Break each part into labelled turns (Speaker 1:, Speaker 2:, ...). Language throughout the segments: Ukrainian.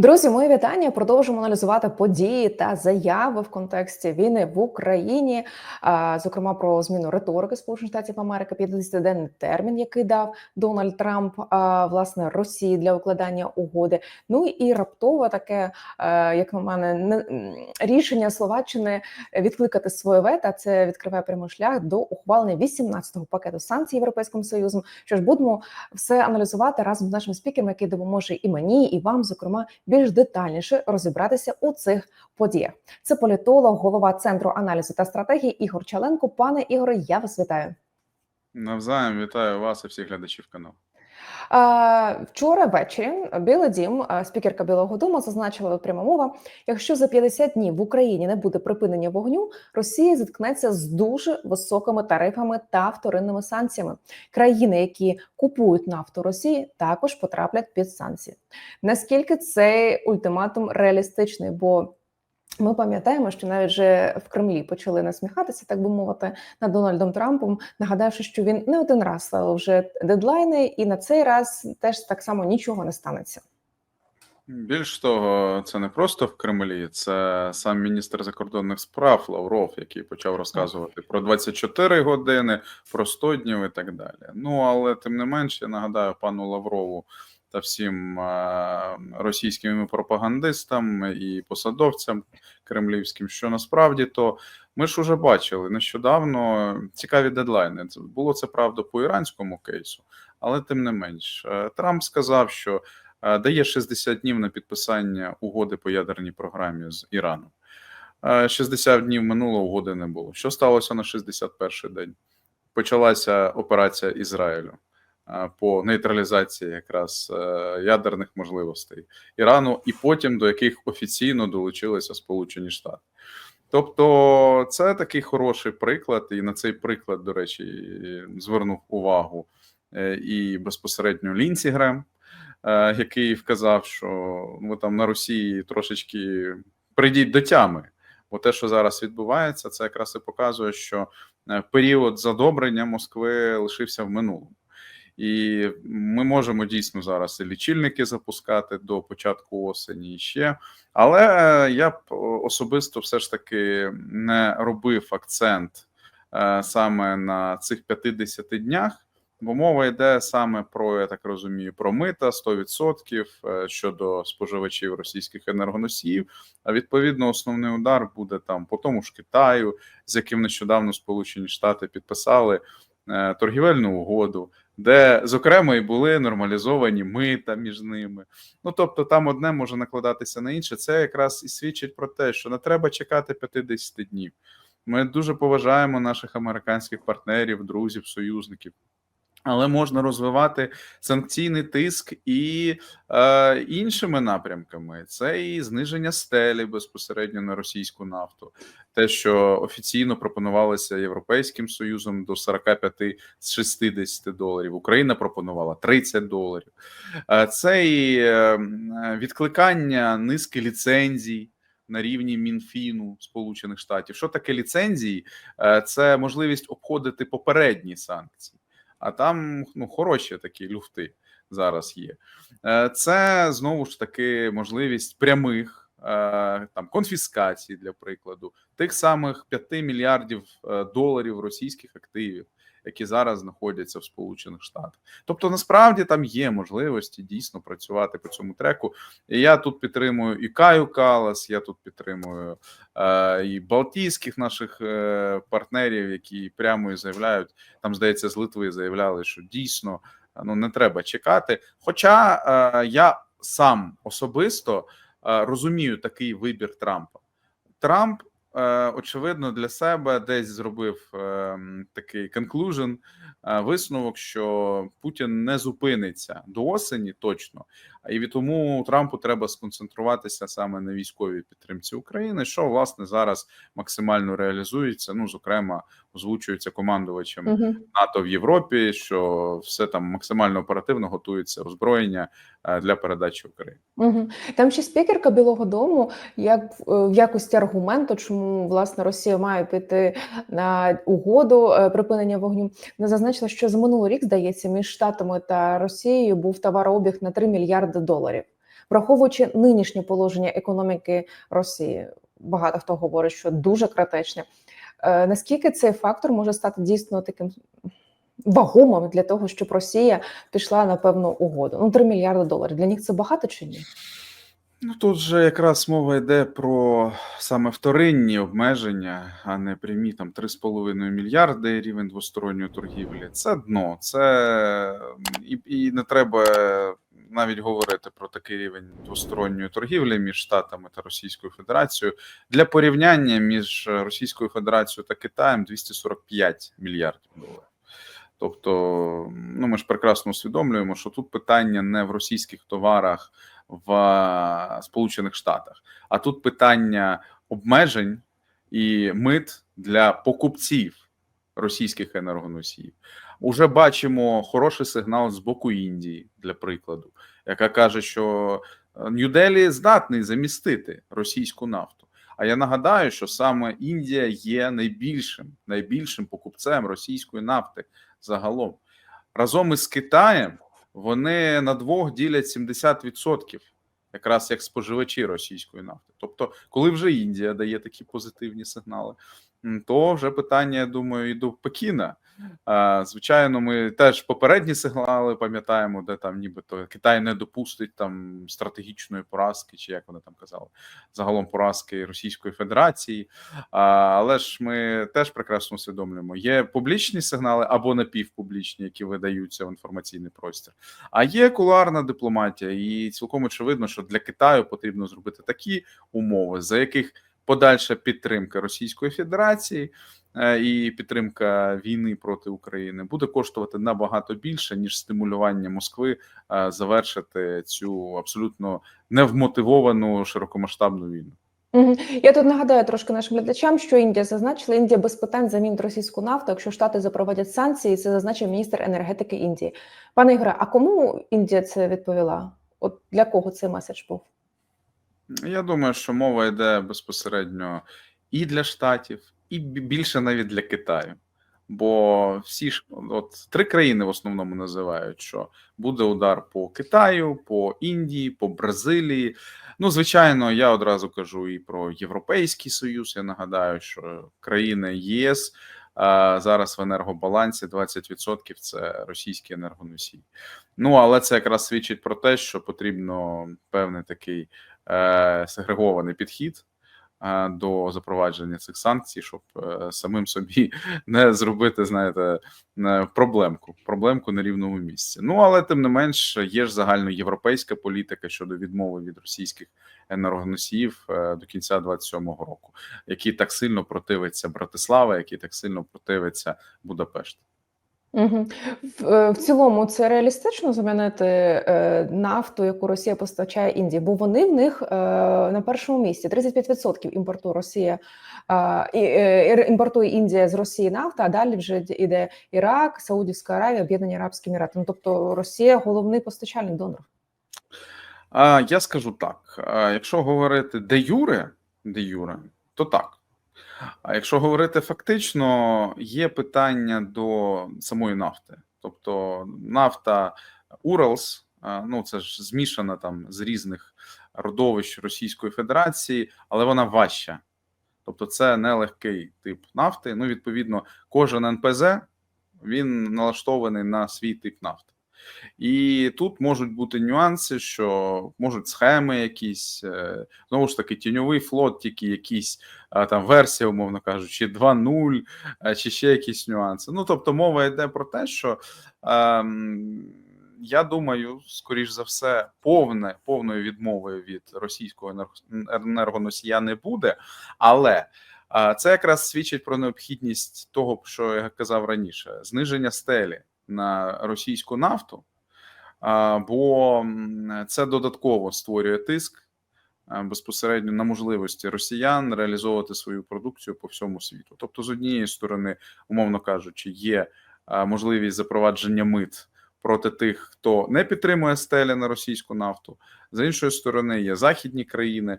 Speaker 1: Друзі, мої вітання. Продовжимо аналізувати події та заяви в контексті війни в Україні, зокрема про зміну риторики Сполучених Штатів Америки, 50-денний термін, який дав Дональд Трамп власне Росії для укладання угоди. Ну і раптово таке, е, як на мене, не рішення Словаччини відкликати своє вето. Це відкриває прямий шлях до ухвалення 18-го пакету санкцій Європейським Союзом. Що ж будемо все аналізувати разом з нашим спікером, який допоможе і мені, і вам, зокрема, більш детальніше розібратися у цих подіях. Це політолог, голова центру аналізу та стратегії Ігор Чаленко. Пане Ігоре, я вас вітаю.
Speaker 2: Навзаєм вітаю вас і всіх глядачів каналу.
Speaker 1: Вчора ввечері Білий Дім, спікерка Білого Дому, зазначила пряма мова: якщо за 50 днів в Україні не буде припинення вогню, Росія зіткнеться з дуже високими тарифами та вторинними санкціями. Країни, які купують нафту Росії, також потраплять під санкції. Наскільки цей ультиматум реалістичний? Бо ми пам'ятаємо, що навіть вже в Кремлі почали насміхатися, так би мовити, над Дональдом Трампом, нагадавши, що він не один раз ставив вже дедлайни, і на цей раз теж так само нічого не станеться.
Speaker 2: Більш того, це не просто в Кремлі, це сам міністр закордонних справ Лавров, який почав розказувати про 24 години, про 100 днів і так далі. Ну але тим не менш, я нагадаю пану Лаврову та всім е, російським пропагандистам і посадовцям кремлівським, що насправді то ми ж уже бачили нещодавно цікаві дедлайни. Було це правда по іранському кейсу, але тим не менш, е, Трамп сказав, що е, дає 60 днів на підписання угоди по ядерній програмі з Іраном. Е, 60 днів минуло, угоди не було. Що сталося на 61-й день? Почалася операція Ізраїлю по нейтралізації якраз е, ядерних можливостей Ірану, і потім до яких офіційно долучилися Сполучені Штати. Тобто, це такий хороший приклад, і на цей приклад, до речі, звернув увагу е, і безпосередньо Лінсі Грем, е, який вказав, що ви там на Росії трошечки прийдіть до тями. Бо те, що зараз відбувається, це якраз і показує, що період задобрення Москви лишився в минулому. І ми можемо дійсно зараз і лічильники запускати до початку осені і ще. Але я б особисто все ж таки не робив акцент е, саме на цих 50 днях, бо мова йде саме про, я так розумію, про мита 100% е, щодо споживачів російських енергоносіїв. А відповідно, основний удар буде там по тому ж Китаю, з яким нещодавно Сполучені Штати підписали е, торгівельну угоду де зокрема і були нормалізовані мита між ними. Ну тобто, там одне може накладатися на інше. Це якраз і свідчить про те, що не треба чекати 50 днів. Ми дуже поважаємо наших американських партнерів, друзів, союзників. Але можна розвивати санкційний тиск і е, іншими напрямками. Це і зниження стелі безпосередньо на російську нафту, те, що офіційно пропонувалося Європейським Союзом до 45 з 60 доларів. Україна пропонувала 30 доларів. Е, це і е, відкликання низки ліцензій. На рівні Мінфіну Сполучених Штатів, що таке ліцензії? Е, це можливість обходити попередні санкції а там ну, хороші такі люфти зараз є. Е, це знову ж таки можливість прямих е, там конфіскацій, для прикладу, тих самих 5 мільярдів е, доларів російських активів. Які зараз знаходяться в Сполучених Штатах, тобто насправді там є можливості дійсно працювати по цьому треку. І Я тут підтримую і Каю Калас, я тут підтримую е, і Балтійських наших е, партнерів, які прямо і заявляють там, здається, з Литви заявляли, що дійсно ну не треба чекати. Хоча е, я сам особисто е, розумію такий вибір Трампа. Трамп Е, очевидно, для себе десь зробив ем, такий конклюжен, е, висновок, що Путін не зупиниться до осені точно, і тому Трампу треба сконцентруватися саме на військовій підтримці України, що власне зараз максимально реалізується. Ну, зокрема, озвучується командувачем uh -huh. НАТО в Європі, що все там максимально оперативно готується озброєння е, для передачі України.
Speaker 1: Uh -huh. Там ще спікерка Білого Дому, як в якості аргументу, чому власне Росія має піти на угоду е, припинення вогню, не зазначила, що за минулий рік здається між штатами та Росією був товарообіг на 3 мільярди доларів. враховуючи нинішнє положення економіки Росії. Багато хто говорить, що дуже критичне. Е, Наскільки цей фактор може стати дійсно таким вагомим для того, щоб Росія пішла на певну угоду? Ну, 3 мільярди доларів. Для них це багато чи ні?
Speaker 2: Ну тут же якраз мова йде про саме вторинні обмеження, а не прямі там 3,5 мільярди рівень двосторонньої торгівлі. Це дно, це і, і не треба навіть говорити про такий рівень двосторонньої торгівлі між Штатами та Російською Федерацією. Для порівняння між Російською Федерацією та Китаєм 245 мільярдів доларів. Тобто, ну ми ж прекрасно усвідомлюємо, що тут питання не в російських товарах в Сполучених Штатах, а тут питання обмежень і мит для покупців російських енергоносіїв. Уже бачимо хороший сигнал з боку Індії, для прикладу, яка каже, що Нью-Делі здатний замістити російську нафту. А я нагадаю, що саме Індія є найбільшим найбільшим покупцем російської нафти загалом разом із Китаєм. Вони на двох ділять 70%, якраз як споживачі російської нафти. Тобто, коли вже Індія дає такі позитивні сигнали, то вже питання, я думаю, і до Пекіна. Звичайно, ми теж попередні сигнали пам'ятаємо, де там нібито Китай не допустить там стратегічної поразки, чи як вони там казали, загалом поразки Російської Федерації. Але ж ми теж прекрасно усвідомлюємо, є публічні сигнали або напівпублічні, які видаються в інформаційний простір. А є кулуарна дипломатія, і цілком очевидно, що для Китаю потрібно зробити такі умови, за яких подальша підтримка Російської Федерації і підтримка війни проти України буде коштувати набагато більше ніж стимулювання Москви е, завершити цю абсолютно невмотивовану широкомасштабну війну.
Speaker 1: Я тут нагадаю трошки нашим глядачам, що Індія зазначила, Індія без питань замінить російську нафту, якщо Штати запровадять санкції. Це зазначив міністр енергетики Індії. Пане Ігоре, а кому Індія це відповіла? От для кого цей меседж був?
Speaker 2: Я думаю, що мова йде безпосередньо і для штатів, і більше навіть для Китаю. Бо всі ж от три країни в основному називають, що буде удар по Китаю, по Індії, по Бразилії. Ну, звичайно, я одразу кажу і про Європейський Союз. Я нагадаю, що країни ЄС а, зараз в енергобалансі 20% це російські енергоносії. Ну але це якраз свідчить про те, що потрібно певний такий е, сегрегований підхід до запровадження цих санкцій, щоб е, самим собі не зробити, знаєте, е, проблемку, проблемку на рівному місці. Ну але тим не менш є ж загальноєвропейська політика щодо відмови від російських енергоносіїв е, до кінця 27-го року, який так сильно противиться Братислава, який так сильно противиться Будапешт.
Speaker 1: Угу. В, е, в цілому це реалістично замінити е, нафту, яку Росія постачає Індії, бо вони в них е, на першому місці 35% імпорту Росія е, е, імпортує Індія з Росії нафта, а далі вже йде Ірак, Саудівська Аравія, Об'єднані Арабські Емірати. Ну, тобто Росія головний постачальник донорів.
Speaker 2: Я скажу так: якщо говорити де юре, де юре, то так. А якщо говорити фактично, є питання до самої нафти. Тобто нафта Уралс, ну це ж змішана там з різних родовищ Російської Федерації, але вона важча. Тобто, це нелегкий тип нафти. Ну, відповідно, кожен НПЗ він налаштований на свій тип нафти. І тут можуть бути нюанси, що можуть схеми якісь, е, знову ж таки, тіньовий флот, тільки якісь там версія, умовно кажучи, 2.0, е, чи ще якісь нюанси. Ну, тобто, мова йде про те, що ем, я думаю, скоріш за все, повне, повної відмови від російського енерго- енергоносія не буде, але. Це якраз свідчить про необхідність того, що я казав раніше: зниження стелі на російську нафту, бо це додатково створює тиск безпосередньо на можливості росіян реалізовувати свою продукцію по всьому світу. Тобто, з однієї сторони, умовно кажучи, є можливість запровадження мит проти тих, хто не підтримує стелі на російську нафту. З іншої сторони, є західні країни,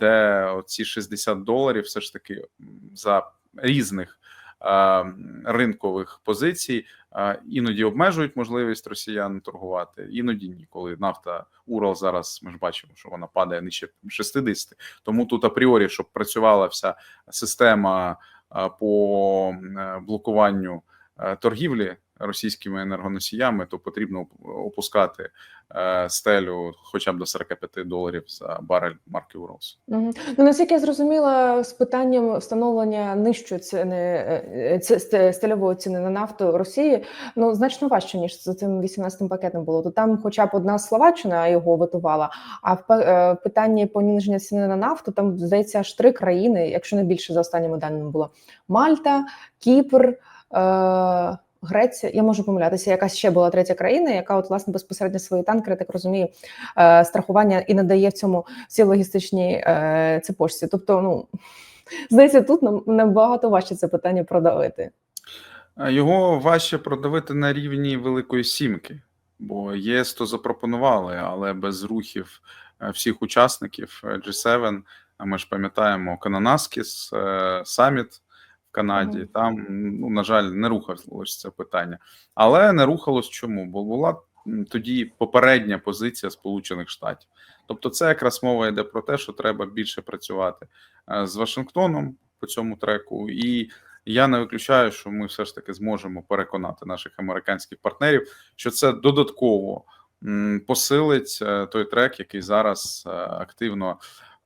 Speaker 2: де ці 60 доларів все ж таки за різних ринкових позицій. е, Іноді обмежують можливість росіян торгувати, іноді ні. Коли нафта Урал зараз ми ж бачимо, що вона падає нижче 60. Тому тут апріорі, щоб працювала вся система е, по е, блокуванню е, торгівлі російськими енергоносіями, то потрібно опускати е, стелю хоча б до 45 доларів за барель марки Уралс.
Speaker 1: Ну, наскільки я зрозуміла, з питанням встановлення нижчої ціни е, е, ці- сте- ціни на нафту Росії, ну значно важче ніж з цим 18-м пакетом було. То там, хоча б одна Словаччина його витувала. А в питанні пониження ціни на нафту там здається аж три країни, якщо не більше за останніми даними було: Мальта, Кіпр. Греція, я можу помилятися, якась ще була третя країна, яка от власне безпосередньо свої танкери, так розумію, е, страхування і надає в цьому всі логістичні е, цепочці. Тобто, ну здається, тут нам набагато важче це питання продавити.
Speaker 2: Його важче продавити на рівні Великої Сімки, бо ЄС то запропонували, але без рухів е, всіх учасників е, G7, а ми ж пам'ятаємо Кананаскіс, е, саміт в Канаді.
Speaker 1: Мгм.
Speaker 2: Там, ну, на жаль, не рухалось це питання. Але не рухалось чому? Бо була тоді попередня позиція Сполучених Штатів. Тобто, це якраз мова йде про те, що треба більше працювати е, з Вашингтоном по цьому треку. І я не виключаю, що ми все ж таки зможемо переконати наших американських партнерів, що це додатково посилить е, той трек, який зараз е, активно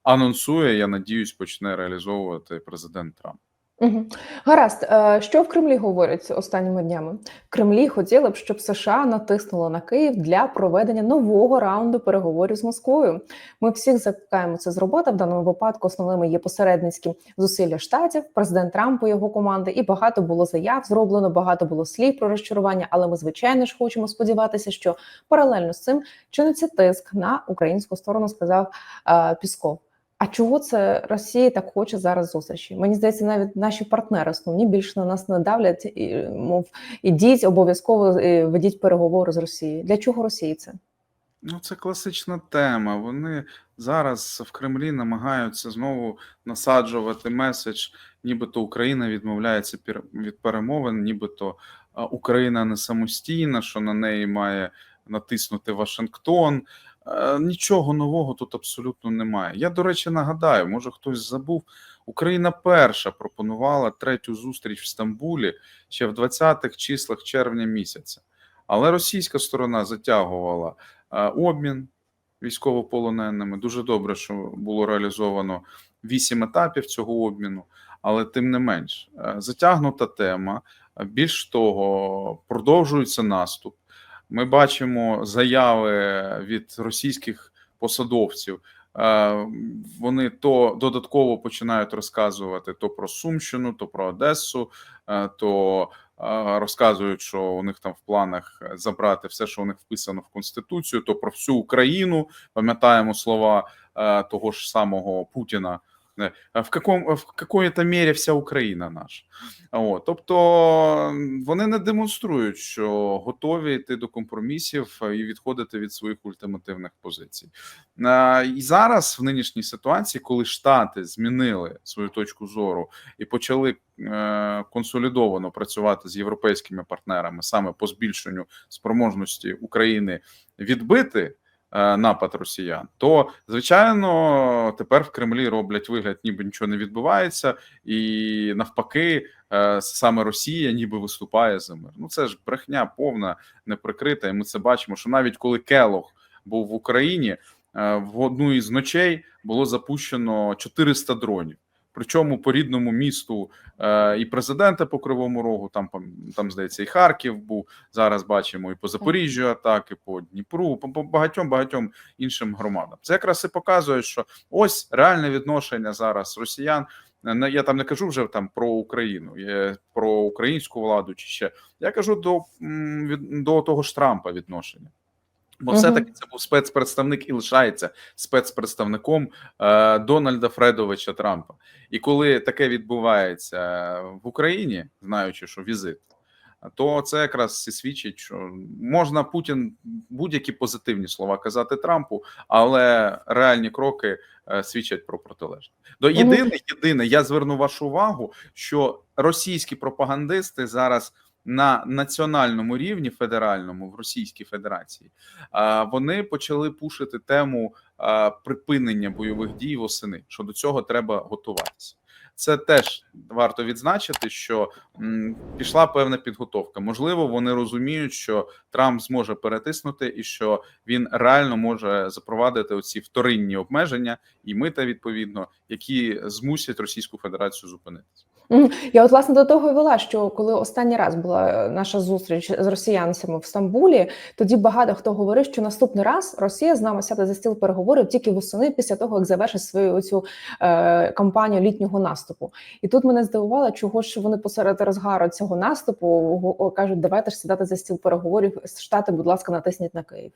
Speaker 2: анонсує. Я надіюсь, почне реалізовувати президент Трамп.
Speaker 1: Угу. Гаразд, Е, що в Кремлі говорять останніми днями? Кремлі хотіли б, щоб США натиснуло на Київ для проведення нового раунду переговорів з Москвою. Ми всіх закликаємо це зробити. В даному випадку основними є посередницькі зусилля штатів, президент Трамп і його команди. І багато було заяв зроблено, багато було слів про розчарування. Але ми, звичайно ж, хочемо сподіватися, що паралельно з цим чиниться тиск на українську сторону, сказав е, Пісков. А чого це Росія так хоче зараз зустрічі? Мені здається, навіть наші партнери основні більше на нас не давлять, і, мов ідіть обов'язково е, ведіть переговори з Росією. Для чого Росії це?
Speaker 2: Ну, це класична тема. Вони зараз в Кремлі намагаються знову насаджувати меседж, нібито Україна відмовляється від перемовин, нібито Україна не самостійна, що на неї має натиснути Вашингтон. Е, Нічого нового тут абсолютно немає. Я, до речі, нагадаю, може хтось забув. Україна перша пропонувала третю зустріч в Стамбулі ще в 20-х числах червня місяця. Але російська сторона затягувала е, обмін військовополоненими. Дуже добре, що було реалізовано вісім етапів цього обміну, але тим не менш е, затягнута тема. Більш того, продовжується наступ. Ми бачимо заяви від російських посадовців. Е, Вони то додатково починають розказувати то про Сумщину, то про Одесу, е, то е, розказують, що у них там в планах забрати все, що у них вписано в конституцію, то про всю Україну. Пам'ятаємо слова того ж самого Путіна. Е, В каком в какої-то мірі вся Україна наша. От, тобто вони не демонструють, що готові йти до компромісів і відходити від своїх ультимативних позицій. І зараз, в нинішній ситуації, коли Штати змінили свою точку зору і почали е, консолідовано працювати з європейськими партнерами саме по збільшенню спроможності України відбити напад росіян, то звичайно тепер в Кремлі роблять вигляд, ніби нічого не відбувається, і навпаки, е, саме Росія ніби виступає за мир. Ну це ж брехня повна, неприкрита. І ми це бачимо, що навіть коли Келох був в Україні, е, в одну із ночей було запущено 400 дронів. Причому по рідному місту е, і президента по Кривому Рогу, там там здається, і Харків був. Зараз бачимо і по Запоріжжю атаки, по Дніпру, по, по багатьом багатьом іншим громадам. Це якраз і показує, що ось реальне відношення зараз росіян. Не я там не кажу вже там про Україну, про українську владу чи ще. Я кажу до, до того ж Трампа відношення. Бо
Speaker 1: Мгм.
Speaker 2: все-таки це був спецпредставник і лишається спецпредставником е, Дональда Фредовича Трампа. І коли таке відбувається в Україні, знаючи, що візит, то це якраз і свідчить, що можна Путін будь-які позитивні слова казати Трампу, але реальні кроки е, свідчать про протилежне. До єдине, єдине, я зверну вашу увагу, що російські пропагандисти зараз на національному рівні, федеральному в Російській Федерації, вони почали пушити тему припинення бойових дій восени. Що до цього треба готуватися. Це теж варто відзначити, що пішла певна підготовка. Можливо, вони розуміють, що Трамп зможе перетиснути, і що він реально може запровадити оці вторинні обмеження і мита відповідно, які змусять Російську Федерацію зупинитися.
Speaker 1: Я от власне до того і вела, що коли останній раз була е, наша зустріч з росіянцями в Стамбулі, тоді багато хто говорив, що наступний раз Росія з нами сяде за стіл переговорів тільки восени після того, як завершить свою цю е, кампанію літнього наступу. І тут мене здивувало, чого ж вони посеред розгару цього наступу кажуть, давайте ж сідати за стіл переговорів. Штати, будь ласка, натисніть на Київ.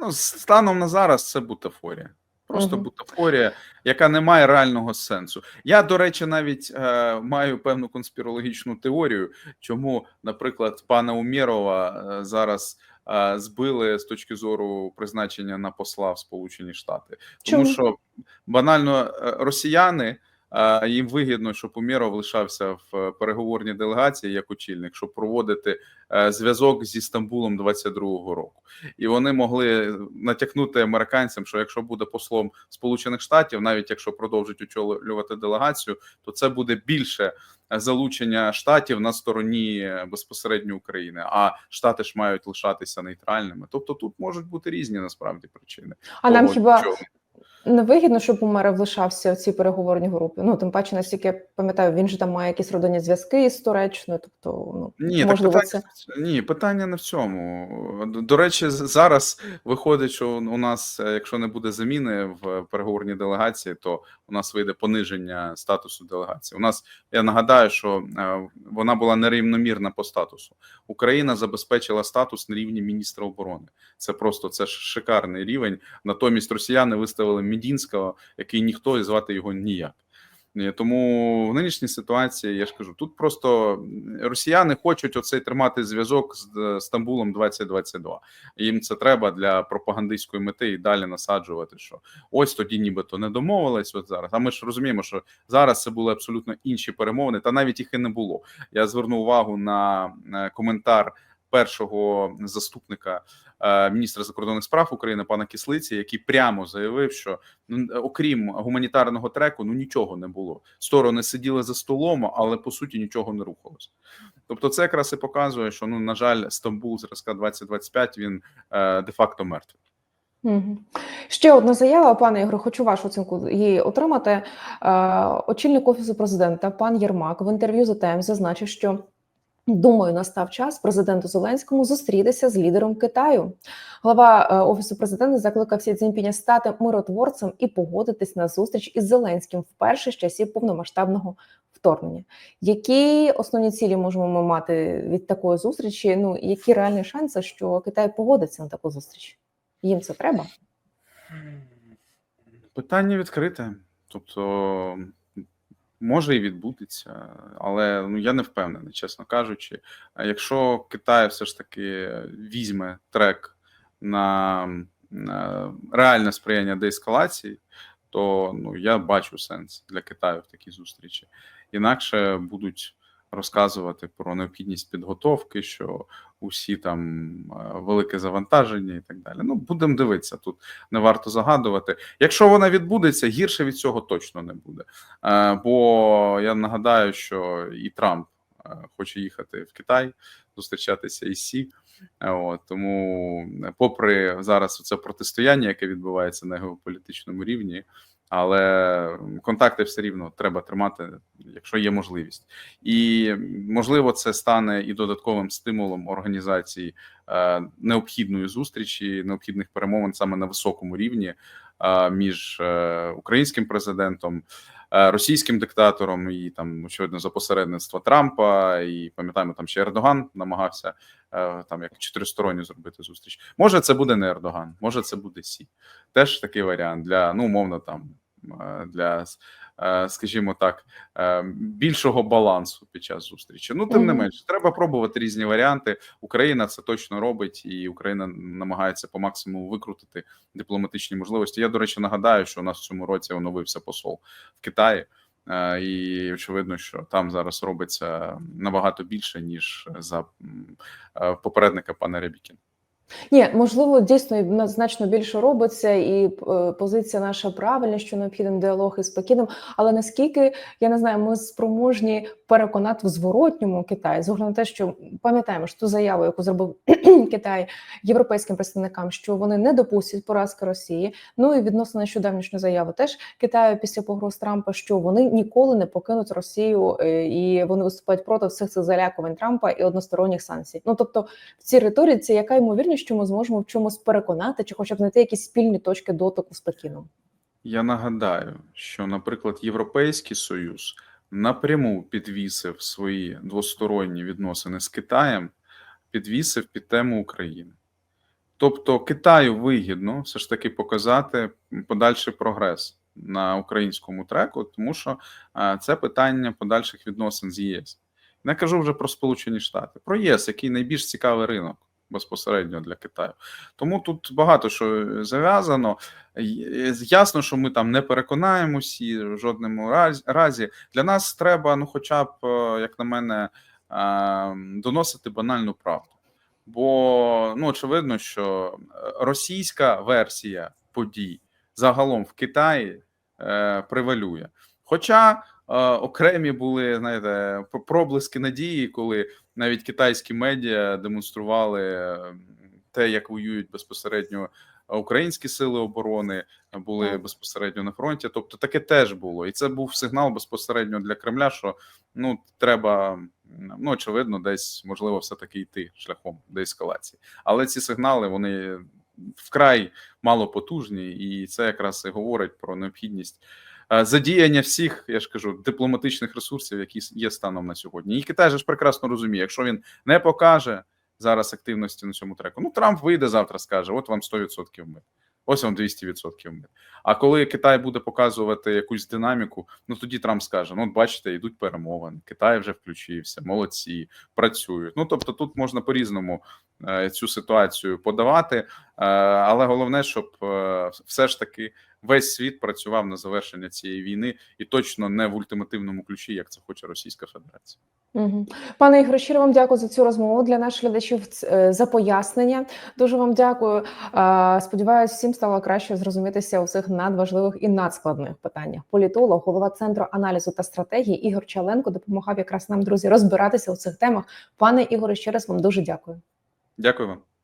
Speaker 2: Ну, станом на зараз це бутафорія. Просто бутафорія, яка не має реального сенсу. Я, до речі, навіть е, маю певну конспірологічну теорію, чому, наприклад, пана Умєрова е, зараз е, збили з точки зору призначення на посла в Сполучені Штати. Тому
Speaker 1: Чому?
Speaker 2: що банально е, росіяни. Е, Їм вигідно, щоб Умєров лишався в е, переговорній делегації як очільник, щоб проводити е, зв'язок зі Стамбулом 22-го року і вони могли натякнути американцям, що якщо буде послом Сполучених Штатів, навіть якщо продовжить очолювати делегацію, то це буде більше залучення штатів на стороні безпосередньо України. А штати ж мають лишатися нейтральними. Тобто тут можуть бути різні насправді причини.
Speaker 1: А нам хіба
Speaker 2: чого.
Speaker 1: Не вигідно, щоб мера влишався в цій переговорній групі? Ну тим паче, наскільки я пам'ятаю, він же там має якісь родинні зв'язки із Туреччиною. Тобто, ну
Speaker 2: Ні, так питання,
Speaker 1: це
Speaker 2: ні, питання не в цьому. До- речі, зараз виходить, що у нас, якщо не буде заміни в переговорній делегації, то у нас вийде пониження статусу делегації. У нас я нагадаю, що е, вона була нерівномірна по статусу. Україна забезпечила статус на рівні міністра оборони. Це просто це шикарний рівень. Натомість росіяни виставили Мідінського, який ніхто і звати його ніяк. Е, Тому в нинішній ситуації я ж кажу, тут просто росіяни хочуть оцей тримати зв'язок з е, Стамбулом 2022. Їм це треба для пропагандистської мети і далі насаджувати. Що ось тоді, нібито не домовились. От зараз. А ми ж розуміємо, що зараз це були абсолютно інші перемовини, та навіть їх і не було. Я звернув увагу на е, коментар першого заступника міністра закордонних справ України пана Кислиці, який прямо заявив, що ну, окрім гуманітарного треку, ну нічого не було. Сторони сиділи за столом, але по суті нічого не рухалося. Тобто, це якраз і показує, що ну на жаль, Стамбул зразка 2025 він е, де-факто мертвий.
Speaker 1: Мгм. Ще одна заява, пане Ігорю, хочу вашу оцінку її отримати. Е, очільник офісу президента пан Єрмак в інтерв'ю за Тайм зазначив, що думаю, настав час президенту Зеленському зустрітися з лідером Китаю. Глава е, офісу президента закликав Сі Цзіньпіня стати миротворцем і погодитись на зустріч із Зеленським вперше з часів повномасштабного вторгнення. Які основні цілі можемо ми мати від такої зустрічі? Ну які реальні шанси, що Китай погодиться на таку зустріч? Їм це треба?
Speaker 2: Питання відкрите. Тобто, може і відбудеться, але ну я не впевнений, чесно кажучи. Якщо Китай все ж таки візьме трек на, на реальне сприяння деескалації, то ну я бачу сенс для Китаю в такій зустрічі. Інакше будуть розказувати про необхідність підготовки, що усі там е, велике завантаження і так далі. Ну будемо дивитися тут. Не варто загадувати. Якщо вона відбудеться, гірше від цього точно не буде. Е, Бо я нагадаю, що і Трамп е, хоче їхати в Китай, зустрічатися із Сі. От, тому, попри зараз це протистояння, яке відбувається на геополітичному рівні, але контакти все рівно треба тримати, якщо є можливість, і можливо, це стане і додатковим стимулом організації необхідної зустрічі, необхідних перемовин саме на високому рівні е, між е, українським президентом, е, російським диктатором і там очевидно за посередництва Трампа. І пам'ятаємо, там ще Ердоган намагався е, там як чотиристоронню зробити зустріч. Може, це буде не Ердоган, може це буде Сі. Теж такий варіант для ну умовно там е, для е, скажімо так, е, більшого балансу під час зустрічі. Ну, тим не
Speaker 1: Мгм.
Speaker 2: менш, треба пробувати різні варіанти. Україна це точно робить, і Україна намагається по максимуму викрутити дипломатичні можливості. Я, до речі, нагадаю, що у нас в цьому році оновився посол в Китаї. Е, І очевидно, що там зараз робиться набагато більше ніж за е, попередника пана Рябікіна.
Speaker 1: Ні, можливо, дійсно значно більше робиться, і е, позиція наша правильна, що необхідний діалог із Пекіном. Але наскільки я не знаю, ми спроможні переконати в зворотньому Китаї, з на те, що пам'ятаємо що ту заяву, яку зробив Китай європейським представникам, що вони не допустять поразки Росії. Ну і відносно нещодавнішню заяву теж Китаю після погроз Трампа, що вони ніколи не покинуть Росію, е, і вони виступають проти всіх цих залякувань Трампа і односторонніх санкцій. Ну тобто в цій риториці, яка ймовірність, що ми зможемо в чомусь переконати, чи хоча б знайти якісь спільні точки дотику з Пекіном?
Speaker 2: Я нагадаю, що, наприклад, Європейський Союз напряму підвісив свої двосторонні відносини з Китаєм, підвісив під тему України. Тобто Китаю вигідно все ж таки показати подальший прогрес на українському треку, тому що це питання подальших відносин з ЄС. Не кажу вже про Сполучені Штати, про ЄС, який найбільш цікавий ринок безпосередньо для Китаю. Тому тут багато що зав'язано. Ясно, що ми там не переконаємо всі в жодному разі. Для нас треба, ну, хоча б, е, як на мене, е, доносити банальну правду. Бо ну очевидно, що е, російська версія подій загалом в Китаї е, превалює. Хоча окремі були знаєте, проблиски надії, коли навіть китайські медіа демонстрували е, те, як воюють безпосередньо українські сили оборони, були
Speaker 1: Так.
Speaker 2: безпосередньо на фронті. Тобто таке теж було, і це був сигнал безпосередньо для Кремля, що ну треба ну очевидно, десь можливо все таки йти шляхом деескалації. Але ці сигнали вони вкрай малопотужні, і це якраз і говорить про необхідність е, задіяння всіх, я ж кажу, дипломатичних ресурсів, які є станом на сьогодні. І Китай же ж прекрасно розуміє, якщо він не покаже зараз активності на цьому треку, ну Трамп вийде завтра, скаже: от вам 100% мир. Ось вам 200% мир. А коли Китай буде показувати якусь динаміку, ну тоді Трамп скаже: ну, от бачите, йдуть перемовини, Китай вже включився, молодці, працюють. Ну тобто, тут можна по-різному е, цю ситуацію подавати, але головне, щоб е, все ж таки весь світ працював на завершення цієї війни і точно не в ультимативному ключі, як це хоче Російська Федерація.
Speaker 1: Угу. Пане Ігоре, щиро вам дякую за цю розмову для наших глядачів е, за пояснення. Дуже вам дякую. Е, Сподіваюсь, всім стало краще зрозумітися у цих надважливих і надскладних питаннях. Політолог, голова центру аналізу та стратегії Ігор Чаленко допомагав якраз нам, друзі, розбиратися у цих темах. Пане Ігоре, ще раз вам дуже дякую.
Speaker 2: Дякую вам.